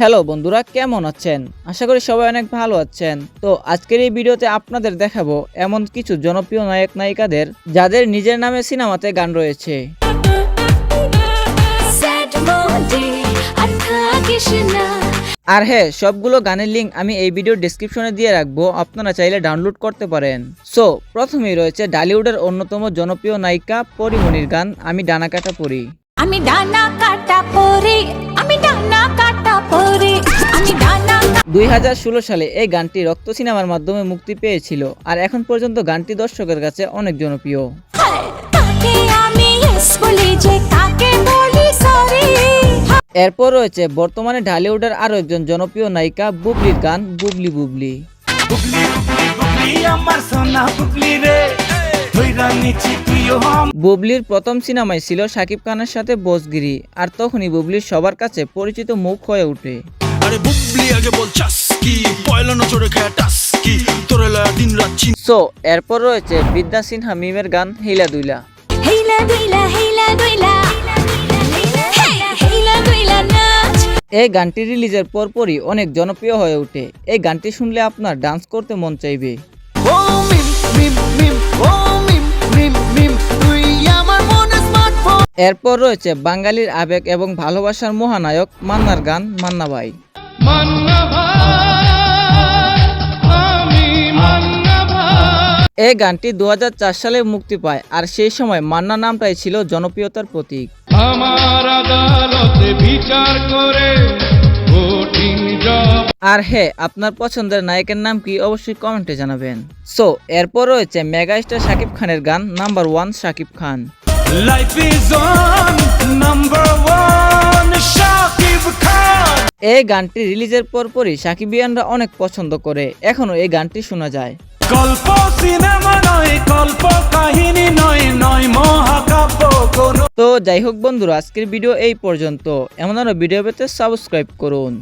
Hello বন্ধুরা কেমন আছেন? আশা করি সবাই অনেক ভালো আছেন। তো আজকের এই ভিডিওতে আপনাদের দেখাবো এমন কিছু জনপ্রিয় নায়ক নায়িকাদের যাদের নিজের নামে সিনেমাতে গান রয়েছে। আর হ্যাঁ সবগুলো গানের লিঙ্ক আমি এই ভিডিওর ডেসক্রিপশনে দিয়ে রাখব আপনারা চাইলে ডাউনলোড করতে পারেন। সো প্রথমেই রয়েছে ডালিউডের অন্যতম জনপ্রিয় নায়িকা পরিমণির গান আমি ডানা কাটা পরি। আমি ডানা কাটা পরে আমি ডানা কাটা দুই হাজার ষোলো সালে এই গানটি রক্ত সিনেমার মাধ্যমে মুক্তি পেয়েছিল আর এখন পর্যন্ত গানটি দর্শকের কাছে অনেক জনপ্রিয়। কাকে আমি yes বলি যে কাকে বলি সরি এরপর রয়েছে বর্তমানে ঢালিউডের আরও একজন জনপ্রিয় নায়িকা বুবলির গান বুবলি বুবলি। বুবলি বুবলি আমার সোনা বুবলি রে ধইরা নিচি তুইও হাম। বুবলির প্রথম সিনেমায় ছিল শাকিব খানের সাথে বসগিরি আর তখনই বুবলির সবার কাছে পরিচিত মুখ হয়ে ওঠে। আরে বুবলি আগে বল চাস্কি। পয়লা নজরে খায় টাস্কি। তোরে লয়া দিন রাত চিন সো এরপর রয়েছে বিদ্যা সিনহা মিমের গান হিলা দুইলা। হেইলা দুইলা হেইলা দুইলা। হেইলা দুইলা এই গানটি রিলিজের পরপরই অনেক জনপ্রিয় হয়ে ওঠে। এই গানটি শুনলে আপনার ডান্স করতে মন চাইবে। ও মিম মিম মিম ও মিম মিম মিম তুই আমার স্মার্টফোন এরপর রয়েছে বাঙালির আবেগ এবং ভালোবাসার মহানায়ক মান্নার গান মান্না ভাই এই গানটি দু হাজার চার সালে মুক্তি পায় আর সেই সময় মান্না নামটাই ছিল জনপ্রিয়তার প্রতীক। আমার আদালতে বিচার করে আর হ্যাঁ আপনার পছন্দের নায়কের নাম কি অবশ্যই কমেন্টে জানাবেন। সো এরপর রয়েছে মেগা স্টার শাকিব খানের গান number one Shakib Khan. Life is on number one এই গানটি রিলিজের পরপরই সাকিবিয়ানরা অনেক পছন্দ করে। এখনও এই গানটি শোনা যায়। গল্প সিনেমা নয় গল্প কাহিনী নয় নয় মহাকাব্য তো যাই হোক বন্ধুরা আজকের ভিডিও এই পর্যন্ত। এমন আরও ভিডিও পেতে সাবস্ক্রাইব করুন।